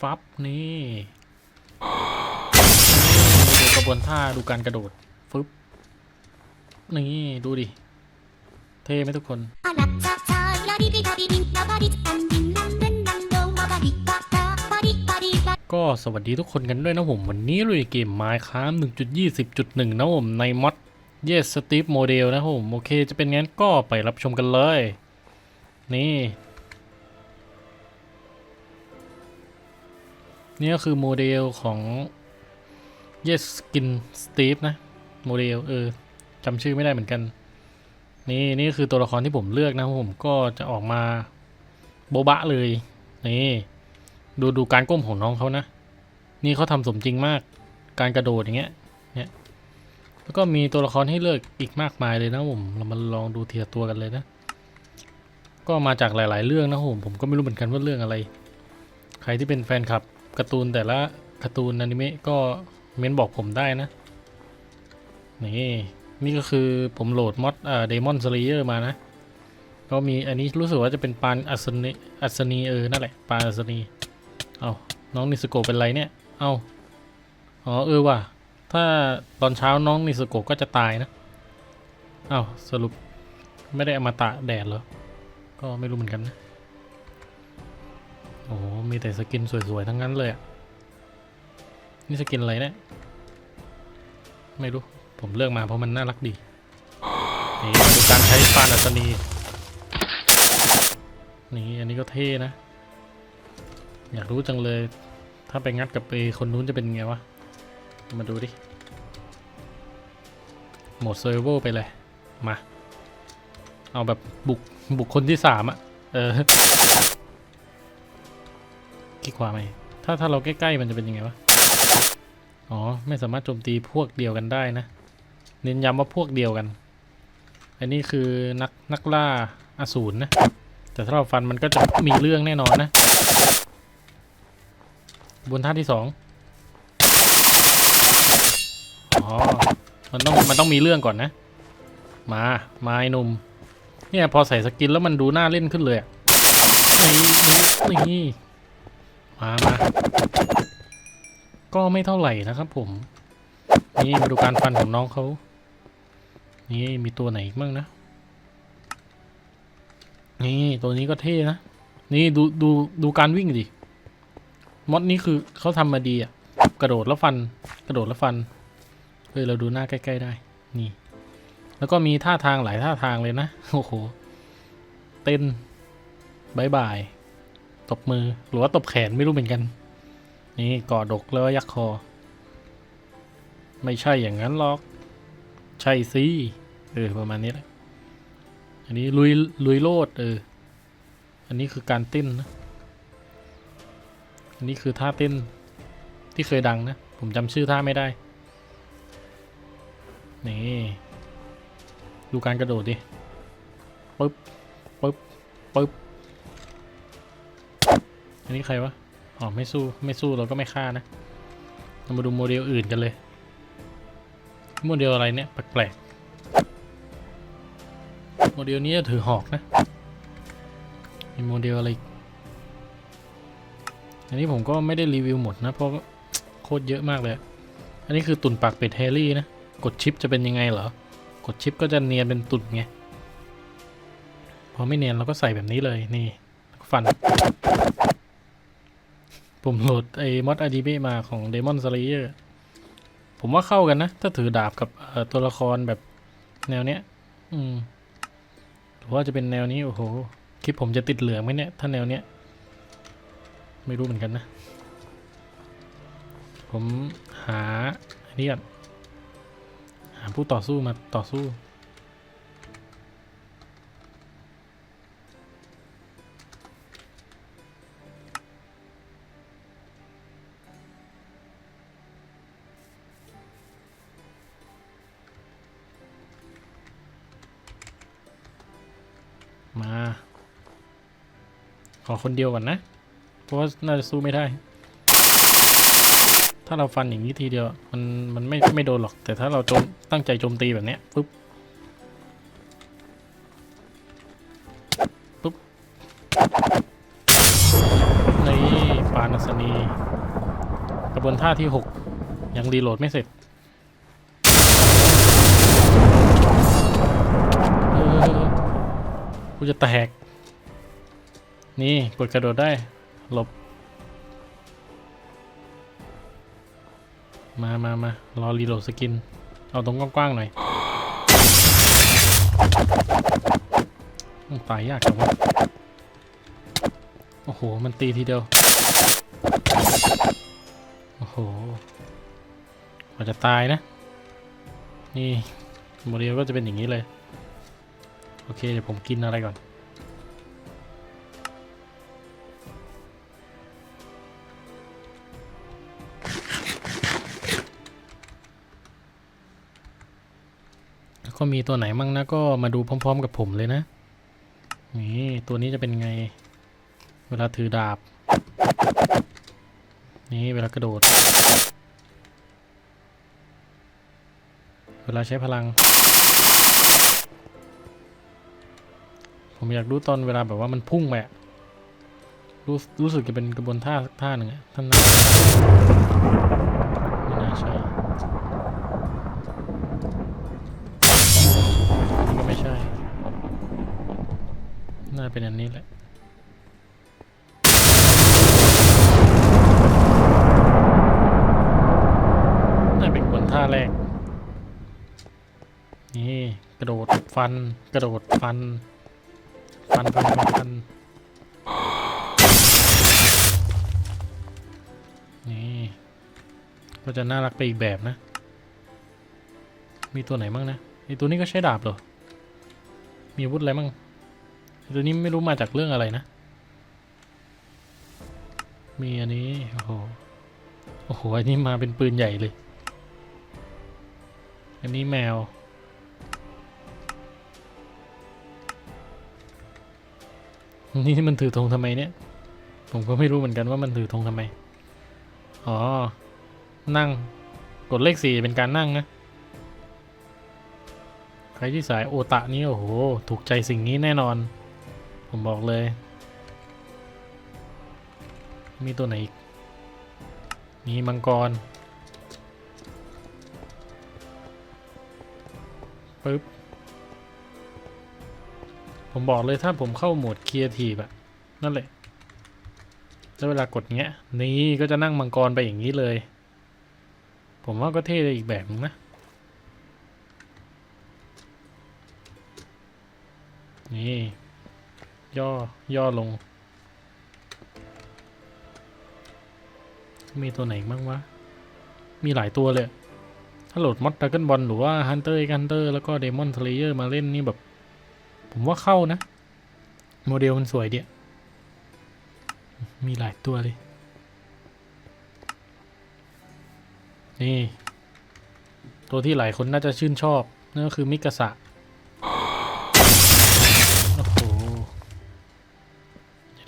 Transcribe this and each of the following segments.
ฟับนี่ดูกระบวนท่าดูการกระโดดฟึบนี่ดูดิ เท่ไหมทุกคน ก็สวัสดีทุกคนกันด้วยนะผม วันนี้ลุยเกมไมค์ค้าม1.20.1 นะผมในมอดเยส Steve Model นะผม โอเคจะเป็นงั้นก็ไปรับชมกันเลย นี่ นี่ก็คือโมเดลของ Yes Skin Steve นะ โมเดล เออจำชื่อไม่ได้เหมือนกัน นี่นี่คือตัวละครที่ผมเลือกนะ ผมก็จะออกมาโบบะเลย นี่ ดูดูการก้มของน้องเขานะ นี่เขาทำสมจริงมาก การกระโดดอย่างเงี้ย เนี่ย แล้วก็มีตัวละครให้เลือกอีกมากมายเลยนะผม เรามาลองดูเทีละตัวกันเลยนะ ก็มาจากหลาย ๆ เรื่องนะผม ผมก็ไม่รู้เหมือนกันว่าเรื่องอะไร ใครที่เป็นแฟนคลับ การ์ตูนแต่ละการ์ตูนอนิเมะก็เม้นบอกผมได้นะ นี่ นี่ก็คือผมโหลดมอดอ่าเดมอนสเลเยอร์มานะ ก็มีอันนี้รู้สึกว่าจะเป็นปานอัศนีอัศนีเออ นั่นแหละปานอัศนี เอาน้องนิสโกเป็นไรเนี่ย เอาอ๋อเออว่ะ ถ้าตอนเช้าน้องนิสโกก็จะตายนะ เอาสรุปไม่ได้อมาตากแดดเหรอ ก็ไม่รู้เหมือนกันนะ อ้โหมีแต่สกินสวยๆ ทั้งนั้นเลยอะนี่สกินอะไรเนี่ย ไม่รู้ ผมเลือกมาเพราะมันน่ารักดี นี่มาดูการใช้ปานอัศนี นี่อันนี้ก็เท่นะ อยากรู้จังเลย ถ้าไปงัดกับไปคนนู้นจะเป็นไงวะ มาดูดิ โหมดเซอร์เวอร์ไปเลย มา เอาแบบบุกบุกคนที่สามอะเออ คลิกขวาไหมถ้าถ้าเราใกล้ๆมันจะเป็นยังไงวะ อ๋อ ไม่สามารถโจมตีพวกเดียวกันได้นะ เน้นย้ำว่าพวกเดียวกัน อันนี้คือนักนักล่าอสูรนะ แต่ถ้าเราฟันมันก็จะมีเรื่องแน่นอนนะ บนท่าที่สองอ๋อ มันต้องมันต้องมีเรื่องก่อนนะ มามาไอ้หนุ่มเนี่ยพอใส่สกินแล้วมันดูน่าเล่นขึ้นเลยอะนี่นี่ มามาก็ไม่เท่าไหร่นะครับผม นี่มาดูการฟันของน้องเขา นี่มีตัวไหนอีกบ้างนะ นี่ตัวนี้ก็เท่นะ นี่ดูดูดูการวิ่งดิ มอดนี้คือเขาทำมาดีอะกระโดดแล้วฟัน กระโดดแล้วฟันเฮ้ยเราดูหน้าใกล้ๆได้ นี่ แล้วก็มีท่าทางหลายท่าทางเลยนะ โอ้โห เต้นบายบาย ตบมือหรือว่าตบแขนไม่รู้เหมือนกัน นี่กอดอกแล้วยักคอ ไม่ใช่อย่างนั้นหรอก ใช่สิเออประมาณนี้แหละอันนี้ลุยลุยโลดเอออันนี้คือการเต้นนะอันนี้คือท่าเต้นที่เคยดังนะ ผมจำชื่อท่าไม่ได้ นี่ ดูการกระโดดดิปึ๊บปึ๊บปึ๊บ อันนี้ใครวะ อ๋อ ไม่สู้ ไม่สู้เราก็ไม่ฆ่านะ เรามาดูโมเดลอื่นกันเลย โมเดลอะไรเนี่ยแปลกๆ โมเดลนี้จะถือหอกนะ มีโมเดลอะไร อันนี้ผมก็ไม่ได้รีวิวหมดนะ เพราะโคตรเยอะมากเลย อันนี้คือตุ่นปากเป็ดแฮร์รี่นะ กดชิปจะเป็นยังไงเหรอ กดชิปก็จะเนียนเป็นตุ่นไง พอไม่เนียนเราก็ใส่แบบนี้เลย นี่ฟัน ผมโหลดไอ้มอดอาดีเบมาของ Demon Slayer ผมว่าเข้ากันนะ ถ้าถือดาบกับตัวละครแบบแนวเนี้ย อืมหรือว่าจะเป็นแนวนี้ โอ้โห คลิปผมจะติดเหลืองไหมเนี่ย ถ้าแนวเนี้ย ไม่รู้เหมือนกันนะ ผมหาอันนี้ก่อนหาผู้ต่อสู้มาต่อสู้ อคนเดียวก่อนนะ เพราะว่าน่าจะสู้ไม่ได้ ถ้าเราฟันอย่างนี้ทีเดียว มันมันไม่ไม่โดนหรอก แต่ถ้าเราโจมตั้งใจโจมตีแบบเนี้ยปุ๊บปุ๊บในปานอัศนีกระบวนท่าที่ 6 ยังรีโหลดไม่เสร็จกูจะแตก นี่กดกระโดดได้หลบ มามามารอรีโหลดสกิน เอาตรงกว้างๆหน่อยตายยากจังวะโอ้โห มันตีทีเดียว โอ้โหกว่าจะตายนะ นี่โมเดลก็จะเป็นอย่างนี้เลย โอเค เดี๋ยวผมกินอะไรก่อน ก็มีตัวไหนมั่งนะก็มาดูพร้อม ๆ กับผมเลยนะ นี่ตัวนี้จะเป็นไง เวลาถือดาบ นี่เวลากระโดด เวลาใช้พลัง ผมอยากรู้ตอนเวลาแบบว่ามันพุ่งไปอะรู้รู้สึกจะเป็นกระบวนท่าท่าหนึ่งอะท่านน่าไม่น่าใช่ เป็นอันนี้แหละน่าเป็นคนท่าแรก นี่ กระโดดฟัน กระโดดฟัน ฟันฟันฟันฟันนี่ก็จะน่ารักไปอีกแบบนะ มีตัวไหนบ้างนะไอตัวนี้ก็ใช้ดาบเหรอ มีอาวุธอะไรบ้าง ตัวนี้ไม่รู้มาจากเรื่องอะไรนะ มีอันนี้ โอ้โห โอ้โห อันนี้มาเป็นปืนใหญ่เลย อันนี้แมว นี่มันถือธงทำไมเนี่ย ผมก็ไม่รู้เหมือนกันว่ามันถือธงทำไม อ๋อ นั่ง กดเลขสี่เป็นการนั่งนะใครที่สายโอตะนี่โอ้โห ถูกใจสิ่งนี้แน่นอน ผมบอกเลย มีตัวไหนอีก มีมังกรปึ๊บ ผมบอกเลยถ้าผมเข้าโหมดครีเอทีฟอะนั่นแหละ แล้วเวลากดเงี้ย นี่ก็จะนั่งมังกรไปอย่างนี้เลย ผมว่าก็เท่เลยอีกแบบนึงนะ นี่ ย่อย่อลง มีตัวไหนบ้างวะ มีหลายตัวเลย ถ้าโหลดมอดด a ก o n บอลหรือว่า Hunter x Hunter แล้วก็ Demon Slayer มาเล่นนี่แบบ ผมว่าเข้านะ โมเดลมันสวยเดียมีหลายตัวเลย นี่ ตัวที่หลายคนน่าจะชื่นชอบนั่นก็คือมิกาสะ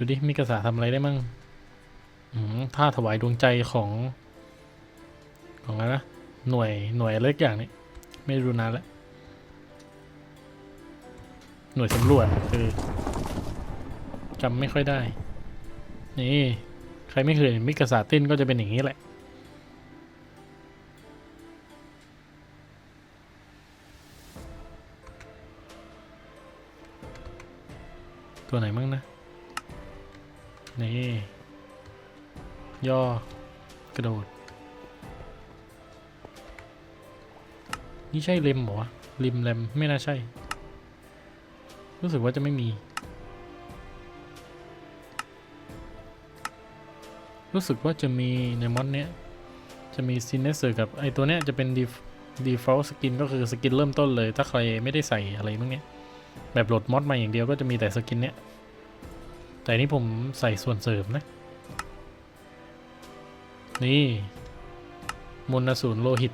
ดูดิมิกาสะทำอะไรได้มั่งท่าถวายดวงใจของของอะไรนะหน่วยหน่วยอะไรสักอย่างนี้ไม่รู้นานแล้วหน่วยสำรวจคือจำไม่ค่อยได้ นี่ ใครไม่เคยเห็นมิกาสะเต้นก็จะเป็นอย่างนี้แหละตัวไหนมั่งนะ นี่ ย่อ กระโดด นี่ใช่เลมหรอวะริมเลมไม่น่าใช่ รู้สึกว่าจะไม่มี รู้สึกว่าจะมีในมอดเนี้ย จะมีซินเนสเซอร์กับไอตัวเนี้ยจะเป็น def- default skin ก็คือสกินเริ่มต้นเลย ถ้าใครไม่ได้ใส่อะไรพวกเนี้ยแบบโหลดมอดมาอย่างเดียวก็จะมีแต่สกินเนี้ย แต่นี่ผมใส่ส่วนเสริมนะ นี่มนสูรโลหิต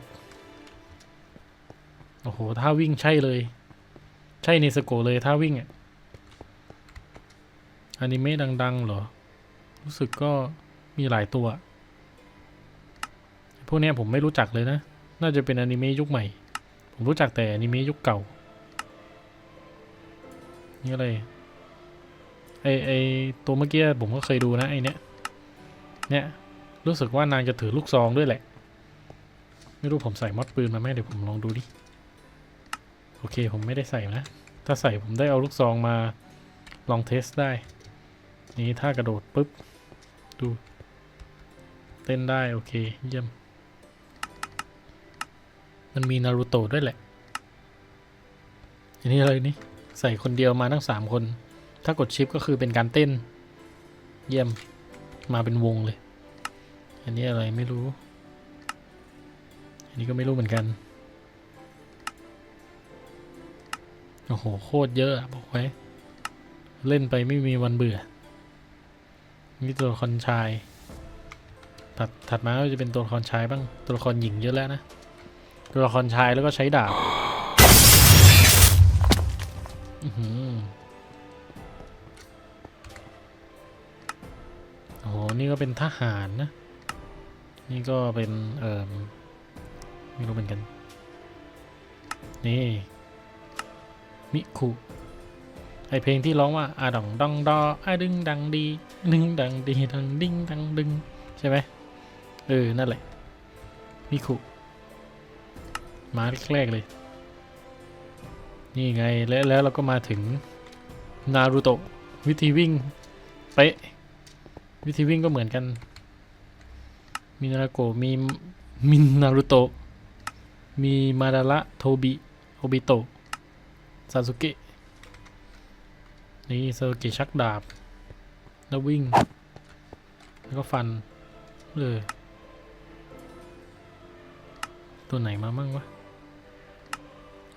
โอ้โห ถ้าวิ่งใช่เลย ใช่ในสโกเลยถ้าวิ่งอะอนิเมะดัง ๆ เหรอ รู้สึกก็มีหลายตัว พวกนี้ผมไม่รู้จักเลยนะ น่าจะเป็นอนิเมะยุคใหม่ ผมรู้จักแต่อนิเมะยุคเก่า นี่อะไร ไอไอตัวเมื่อกี้ผมก็เคยดูนะไอเนี้ยเนี่ยรู้สึกว่านางจะถือลูกซองด้วยแหละ ไม่รู้ผมใส่มอดปืนมาไหมเดี๋ยวผมลองดูดิ โอเคผมไม่ได้ใส่นะ ถ้าใส่ผมได้เอาลูกซองมาลองเทสได้ นี่ถ้ากระโดดปุ๊บ ดู เต้นได้ โอเค เยี่ยม มันมีนารูโตะด้วยแหละอันนี้อะไรนี่ ใส่คนเดียวมาทั้งสามคน ถ้ากดชิปก็คือเป็นการเต้น เยี่ยมมาเป็นวงเลย อันนี้อะไรไม่รู้ อันนี้ก็ไม่รู้เหมือนกัน โอ้โห โคตรเยอะบอกไว้ เล่นไปไม่มีวันเบื่อ นี่ตัวละครชาย ถัดถัดมาก็จะเป็นตัวละครชายบ้าง ตัวละครหญิงเยอะแล้วนะ ตัวละครชายแล้วก็ใช้ดาบ นี่ก็เป็นทหารนะ นี่ก็เป็น เออไม่รู้เหมือนกัน นี่ มิคุไอเพลงที่ร้องว่าอาดองดองดออาดึงดังดีดึงดังดีดังดิ้งดังดึงใช่ไหมเออ นั่นแหละ มิคุมาแรกๆเลย นี่ไง และแล้วเราก็มาถึงนารูโตะวิธีวิ่ง เป๊ะ วิธีวิ่งก็เหมือนกันมินาราโกะมีมินารุโตะ มีมาดาระโทบิโอบิโตะซาสุเกะ นี่ซาสุเกะชักดาบ แล้ววิ่ง แล้วก็ฟันเออตัวไหนมามั่งวะ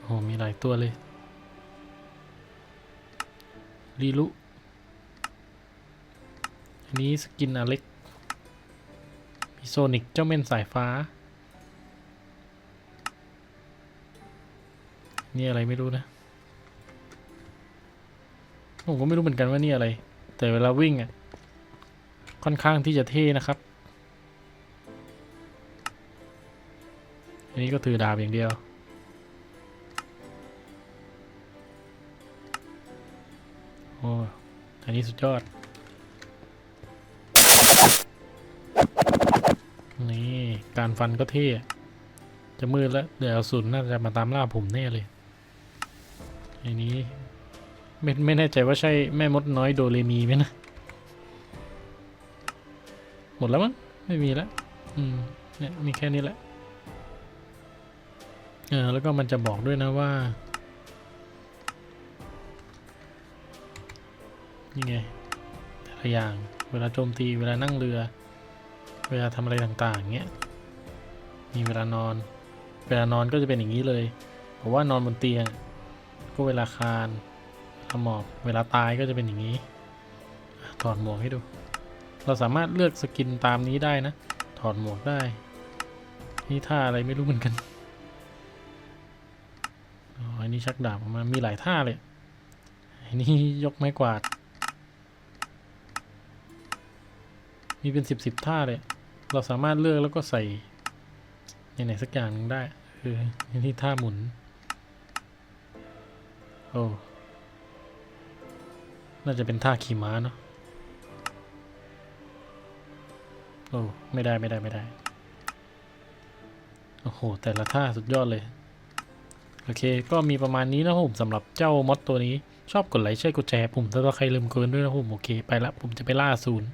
โอ้มีหลายตัวเลย รีลุ อันนี้สกินอเล็กมีโซนิกเจ้าเม่นสายฟ้า นี่อะไรไม่รู้นะ ผมก็ไม่รู้เหมือนกันว่านี่อะไร แต่เวลาวิ่งอะ ค่อนข้างที่จะเท่นะครับ อันนี้ก็ถือดาบอย่างเดียวโอ้อันนี้สุดยอด การฟันก็เท่ จะมืดแล้ว เดี๋ยวสุนน่าจะมาตามล่าผมแน่เลยอันนี้ไม่ไม่แน่ใจว่าใช่แม่มดน้อยโดเรมีไหมนะ หมดแล้วมั้งไม่มีแล้วอืมเนี่ยมีแค่นี้แหละเออแล้วก็มันจะบอกด้วยนะว่านี่ไงแต่ละอย่างเวลาโจมตีเวลานั่งเรือ เวลาทำอะไรต่างๆเงี้ย มีเวลานอน เวลานอนก็จะเป็นอย่างนี้เลยเพราะว่านอนบนเตียง ก็เวลาคานเวลาหมอบ เวลาตายก็จะเป็นอย่างนี้ ถอดหมวกให้ดู เราสามารถเลือกสกินตามนี้ได้นะ ถอดหมวกได้ นี่ท่าอะไรไม่รู้เหมือนกันอ๋ออันนี้ชักดาบออกมา มีหลายท่าเลยอันนี้ยกไม้กวาด มีเป็นสิบสิบท่าเลย เราสามารถเลือกแล้วก็ใส่ ไหนสักอย่างนึงได้เออที่ท่าหมุน โอ้ น่าจะเป็นท่าขี่ม้าเนาะ โอ้ ไม่ได้ไม่ได้ไม่ได้ โอ้โห แต่ละท่าสุดยอดเลย โอเค ก็มีประมาณนี้นะผมสำหรับเจ้ามอดตัวนี้ ชอบกดไลค์ใช่กดแชร์ผมถ้าใครลืมเกินด้วยนะผมโอเค ไปละผมจะไปล่าศูนย์